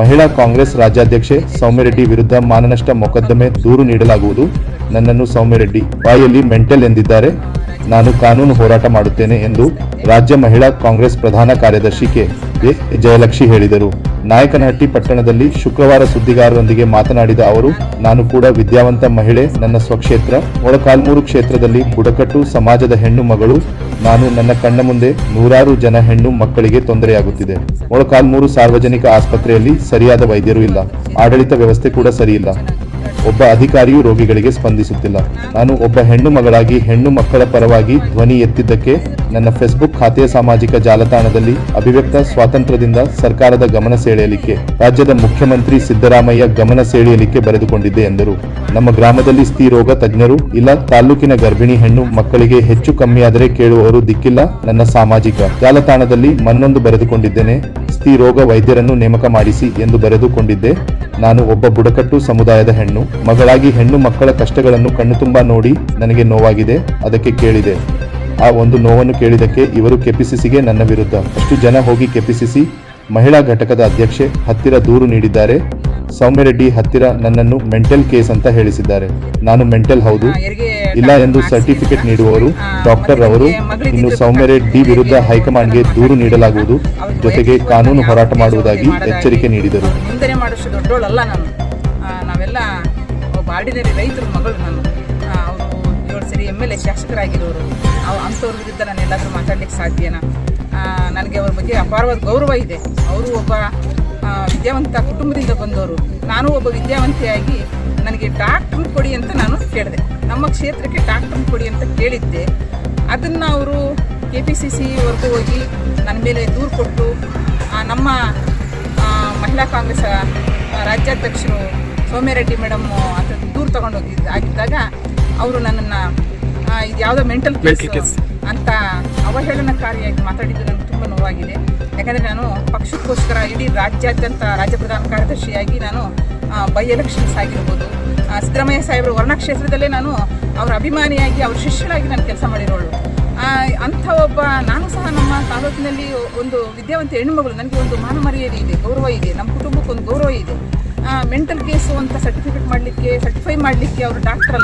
ಮಹಿಳಾ ಕಾಂಗ್ರೆಸ್ ರಾಜ್ಯಾಧ್ಯಕ್ಷೆ ಸೌಮ್ಯರೆಡ್ಡಿ ವಿರುದ್ಧ ಮಾನನಷ್ಟ ಮೊಕದ್ದಮೆ ದೂರು ನೀಡಲಾಗುವುದು. ನನ್ನನ್ನು ಸೌಮ್ಯರೆಡ್ಡಿ ಬಾಯಲ್ಲಿ ಮೆಂಟಲ್ ಎಂದಿದ್ದಾರೆ. ನಾನು ಕಾನೂನು ಹೋರಾಟ ಮಾಡುತ್ತೇನೆ ಎಂದು ರಾಜ್ಯ ಮಹಿಳಾ ಕಾಂಗ್ರೆಸ್ ಪ್ರಧಾನ ಕಾರ್ಯದರ್ಶಿ ಕೆ. ಜಯಲಕ್ಷ್ಮಿ ಹೇಳಿದರು. ನಾಯಕನಹಟ್ಟಿ ಪಟ್ಟಣದಲ್ಲಿ ಶುಕ್ರವಾರ ಸುದ್ದಿಗಾರರೊಂದಿಗೆ ಮಾತನಾಡಿದ ಅವರು, ನಾನು ಕೂಡ ವಿದ್ಯಾವಂತ ಮಹಿಳೆ, ನನ್ನ ಸ್ವಕ್ಷೇತ್ರ, ಮೊಳಕಾಲ್ಮೂರು ಕ್ಷೇತ್ರದಲ್ಲಿ ಬುಡಕಟ್ಟು, ಸಮಾಜದ ಹೆಣ್ಣು ಮಗಳು, ನಾನು ನನ್ನ ಕಣ್ಣ ಮುಂದೆ ನೂರಾರು ಜನ ಹೆಣ್ಣು ಮಕ್ಕಳಿಗೆ ತೊಂದರೆಯಾಗುತ್ತಿದೆ. ಮೊಳಕಾಲ್ಮೂರು ಸಾರ್ವಜನಿಕ ಆಸ್ಪತ್ರೆಯಲ್ಲಿ ಸರಿಯಾದ ವೈದ್ಯರು ಇಲ್ಲ. ಆಡಳಿತ ವ್ಯವಸ್ಥೆ ಕೂಡ ಸರಿಯಿಲ್ಲ. ಒಬ್ಬ ಅಧಿಕಾರಿಯೂ ರೋಗಿಗಳಿಗೆ ಸ್ಪಂದಿಸುತ್ತಿಲ್ಲ. ನಾನು ಒಬ್ಬ ಹೆಣ್ಣು ಮಗಳಾಗಿ ಹೆಣ್ಣು ಮಕ್ಕಳ ಪರವಾಗಿ ಧ್ವನಿ ಎತ್ತಿದ್ದಕ್ಕೆ ನನ್ನ ಫೇಸ್ಬುಕ್ ಖಾತೆಯ ಸಾಮಾಜಿಕ ಜಾಲತಾಣದಲ್ಲಿ ಅಭಿವ್ಯಕ್ತ ಸ್ವಾತಂತ್ರ್ಯದಿಂದ ಸರ್ಕಾರದ ಗಮನ ಸೆಳೆಯಲಿಕ್ಕೆ, ರಾಜ್ಯದ ಮುಖ್ಯಮಂತ್ರಿ ಸಿದ್ದರಾಮಯ್ಯ ಗಮನ ಸೆಳೆಯಲಿಕ್ಕೆ ಬರೆದುಕೊಂಡಿದ್ದೆ ಎಂದರು. ನಮ್ಮ ಗ್ರಾಮದಲ್ಲಿ ಸ್ತ್ರೀ ರೋಗ ತಜ್ಞರು ಇಲ್ಲ ತಾಲೂಕಿನ ಗರ್ಭಿಣಿ ಹೆಣ್ಣು ಮಕ್ಕಳಿಗೆ ಹೆಚ್ಚು ಕಮ್ಮಿಯಾದರೆ ಕೇಳುವವರು ದಿಕ್ಕಿಲ್ಲ, ನನ್ನ ಸಾಮಾಜಿಕ ಜಾಲತಾಣದಲ್ಲಿ ಮನ್ನೊಂದು ಬರೆದುಕೊಂಡಿದ್ದೇನೆ, ಸ್ತ್ರೀ ರೋಗ ವೈದ್ಯರನ್ನು ನೇಮಕ ಮಾಡಿಸಿ ಎಂದು ಬರೆದುಕೊಂಡಿದ್ದೆ. ನಾನು ಒಬ್ಬ ಬುಡಕಟ್ಟು ಸಮುದಾಯದ ಹೆಣ್ಣು. ಮಗಳಾಗಿ ಹೆಣ್ಣು ಮಕ್ಕಳ ಕಷ್ಟಗಳನ್ನು ಕಣ್ಣು ತುಂಬಾ ನೋಡಿ ನನಗೆ ನೋವಾಗಿದೆ, ಅದಕ್ಕೆ ಕೇಳಿದೆ. ಆ ಒಂದು ನೋವನ್ನು ಕೇಳಿದಕ್ಕೆ ಇವರು ಕೆಪಿಸಿಸಿಗೆ ನನ್ನ ವಿರುದ್ಧ. ಅಷ್ಟು ಜನ ಹೋಗಿ ಕೆಪಿಸಿಸಿ ಮಹಿಳಾ ಘಟಕದ ಅಧ್ಯಕ್ಷೆ ಹತ್ತಿರ ದೂರು ನೀಡಿದ್ದಾರೆ. ಸೌಮ್ಯರೆಡ್ಡಿ ಹತ್ತಿರ ನನ್ನನ್ನು ಮೆಂಟಲ್ ಕೇಸ್ ಅಂತ ಹೇಳಿಸಿದ್ದಾರೆ. ನಾನು ಮೆಂಟಲ್ ಹೌದು. ಇಲ್ಲ ಎಂದು ಸರ್ಟಿಫಿಕೇಟ್ ನೀಡುವವರು ಡಾಕ್ಟರ್ ಅವರು ಇನ್ನು ಸೌಮ್ಯರೆಡ್ಡಿ ವಿರುದ್ಧ ಹೈಕಮಾಂಡ್ಗೆ ದೂರು ನೀಡಲಾಗುವುದು. ಜೊತೆಗೆ ಕಾನೂನು ಹೋರಾಟ ಮಾಡುವುದಾಗಿ ಎಚ್ಚರಿಕೆ ನೀಡಿದರು. ಸರಿ ಎಂ ಎಲ್ ಎ ಶಾಸಕರಾಗಿರೋರು. ಅಂಥವ್ರ ವಿರುದ್ಧ ನಾನು ಎಲ್ಲಾದರೂ ಮಾತಾಡ್ಲಿಕ್ಕೆ ಸಾಧ್ಯನಾ ನನಗೆ ಅವ್ರ ಬಗ್ಗೆ ಅಪಾರವಾದ ಗೌರವ ಇದೆ. ಅವರು ಒಬ್ಬ ವಿದ್ಯಾವಂತ ಕುಟುಂಬದಿಂದ ಬಂದವರು. ನಾನು ಒಬ್ಬ ವಿದ್ಯಾವಂತೆಯಾಗಿ ನನಗೆ ಡಾಕ್ಟ್ರ್ ಕೊಡಿ ಅಂತ ನಾನು ಕೇಳಿದೆ. ನಮ್ಮ ಕ್ಷೇತ್ರಕ್ಕೆ ಡಾಕ್ಟ್ರ್ ಕೊಡಿ ಅಂತ ಕೇಳಿದ್ದೆ. ಅದನ್ನು ಅವರು ಕೆ ಪಿ ಸಿ ಸಿವರೆಗೂ ಹೋಗಿ ನನ್ನ ಮೇಲೆ ದೂರು ಕೊಟ್ಟು ನಮ್ಮ ಮಹಿಳಾ ಕಾಂಗ್ರೆಸ್ ರಾಜ್ಯಾಧ್ಯಕ್ಷರು ಸೌಮ್ಯರೆಡ್ಡಿ ಮೇಡಮ್ ಅಂತ ದೂರು ತಗೊಂಡೋಗಿದ್ದು ಆಗಿದ್ದಾಗ ಅವರು ನನ್ನನ್ನು ಇದು ಯಾವುದೋ ಮೆಂಟಲ್ ಕೇಸ್ ಅಂತ ಅವಹೇಳನಕಾರಿಯಾಗಿ ಮಾತಾಡಿದ್ದು ನನಗೆ ತುಂಬ ನೋವಾಗಿದೆ. ಯಾಕಂದರೆ ನಾನು ಪಕ್ಷಕ್ಕೋಸ್ಕರ ಇಡೀ ರಾಜ್ಯಾದ್ಯಂತ ರಾಜ್ಯ ಪ್ರಧಾನ ಕಾರ್ಯದರ್ಶಿಯಾಗಿ ನಾನು ಬೈ ಎಲೆಕ್ಷನ್ಸ್ ಆಗಿರ್ಬೋದು ಸಿದ್ದರಾಮಯ್ಯ ಸಾಹೇಬರು ವರ್ಣಕ್ಷೇತ್ರದಲ್ಲೇ ನಾನು ಅವರ ಅಭಿಮಾನಿಯಾಗಿ, ಅವ್ರ ಶಿಷ್ಯನಾಗಿ ನಾನು ಕೆಲಸ ಮಾಡಿರೋಳು. ಅಂಥ ಒಬ್ಬ ನಾನು ಸಹ ನಮ್ಮ ತಾಲೂಕಿನಲ್ಲಿ ಒಂದು ವಿದ್ಯಾವಂತ ಹೆಣ್ಣುಮಗಳು. ನನಗೆ ಒಂದು ಮಾನ ಮರ್ಯಾದೆ ಇದೆ, ಗೌರವ ಇದೆ, ನಮ್ಮ ಕುಟುಂಬಕ್ಕೆ ಒಂದು ಗೌರವ ಇದೆ. ಮೆಂಟಲ್ ಕೇಸು ಅಂತ ಸರ್ಟಿಫಿಕೇಟ್ ಮಾಡಲಿಕ್ಕೆ ಸರ್ಟಿಫೈ ಮಾಡಲಿಕ್ಕೆ ಅವರು ಡಾಕ್ಟರ್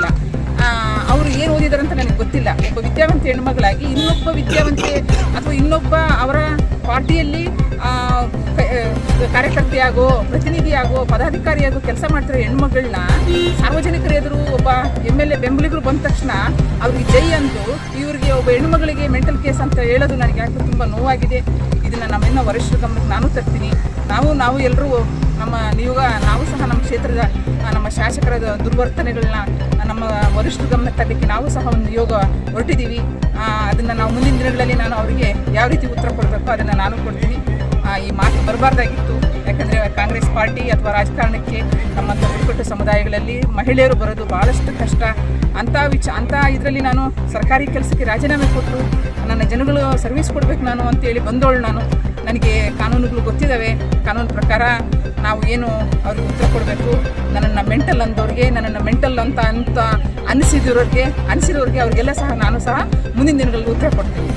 ಅಂತ ನನಗೆ ಗೊತ್ತಿಲ್ಲ. ಒಬ್ಬ ವಿದ್ಯಾವಂತ ಹೆಣ್ಮಗಳಾಗಿ ಇನ್ನೊಬ್ಬ ವಿದ್ಯಾವಂತೆ ಅಥವಾ ಇನ್ನೊಬ್ಬ ಅವರ ಪಾರ್ಟಿಯಲ್ಲಿ ಕಾರ್ಯಕರ್ತೆಯಾಗೋ, ಪ್ರತಿನಿಧಿಯಾಗೋ, ಪದಾಧಿಕಾರಿಯಾಗೋ ಕೆಲಸ ಮಾಡ್ತಿರೋ ಹೆಣ್ಮಗಳನ್ನ ಸಾರ್ವಜನಿಕರ ಎದುರು ಒಬ್ಬ ಎಂ ಎಲ್ ಎ ಬೆಂಬಲಿಗರು ಬಂದ ತಕ್ಷಣ ಅವ್ರಿಗೆ ಜೈ ಅಂದು ಇವರಿಗೆ ಒಬ್ಬ ಹೆಣ್ಮಗಳಿಗೆ ಮೆಂಟಲ್ ಕೇಸ್ ಅಂತ ಹೇಳೋದು ನನಗೆ ಯಾಕೆ ತುಂಬ ನೋವಾಗಿದೆ. ಇದನ್ನು ನಮ್ಮಿನ್ನ ವರಿಷ್ಠರ ಗಮನಕ್ಕೆ ನಾನು ತರ್ತೀನಿ. ನಾವು ನಾವು ಎಲ್ಲರೂ ನಮ್ಮ ನೀವು ನಾವು ಸಹ ನಮ್ಮ ಕ್ಷೇತ್ರದ, ನಮ್ಮ ಶಾಸಕರ ದುರ್ವರ್ತನೆಗಳನ್ನ ನಮ್ಮ ವರಿಷ್ಠ ಗಮನ ತರಲಿಕ್ಕೆ ನಾವು ಸಹ ಒಂದು ಯೋಗ ಹೊರಟಿದ್ದೀವಿ. ಅದನ್ನು ನಾವು ಮುಂದಿನ ದಿನಗಳಲ್ಲಿ ನಾನು ಅವರಿಗೆ ಯಾವ ರೀತಿ ಉತ್ತರ ಕೊಡಬೇಕು ಅದನ್ನು ನಾನು ಕೊಡ್ತೀನಿ. ಈ ಮಾತು ಬರಬಾರ್ದಾಗಿತ್ತು. ಯಾಕಂದರೆ ಕಾಂಗ್ರೆಸ್ ಪಾರ್ಟಿ ಅಥವಾ ರಾಜಕಾರಣಕ್ಕೆ ನಮ್ಮ ಬುಡಕಟ್ಟು ಸಮುದಾಯಗಳಲ್ಲಿ ಮಹಿಳೆಯರು ಬರೋದು ಭಾಳಷ್ಟು ಕಷ್ಟ. ಅಂಥ ವಿಚ, ಅಂಥ ಇದರಲ್ಲಿ ನಾನು ಸರ್ಕಾರಿ ಕೆಲಸಕ್ಕೆ ರಾಜೀನಾಮೆ ಕೊಟ್ಟು ನನ್ನ ಜನಗಳು ಸರ್ವಿಸ್ ಕೊಡಬೇಕು ನಾನು ಅಂತೇಳಿ ಬಂದವಳು ನಾನು. ನನಗೆ ಕಾನೂನುಗಳು ಗೊತ್ತಿದ್ದಾವೆ. ಕಾನೂನು ಪ್ರಕಾರ ನಾವು ಏನು ಅವ್ರಿಗೆ ಉತ್ತರ ಕೊಡಬೇಕು. ನನ್ನನ್ನು ಮೆಂಟಲ್ ಅಂದವ್ರಿಗೆ, ನನ್ನನ್ನು ಮೆಂಟಲ್ ಅಂತ ಅಂತ ಅನಿಸಿದವ್ರಿಗೆ ಅನಿಸಿರೋರಿಗೆ ಅವರಿಗೆಲ್ಲ ಸಹ ನಾನು ಸಹ ಮುಂದಿನ ದಿನಗಳಲ್ಲಿ ಉತ್ತರ ಕೊಡ್ತೀನಿ.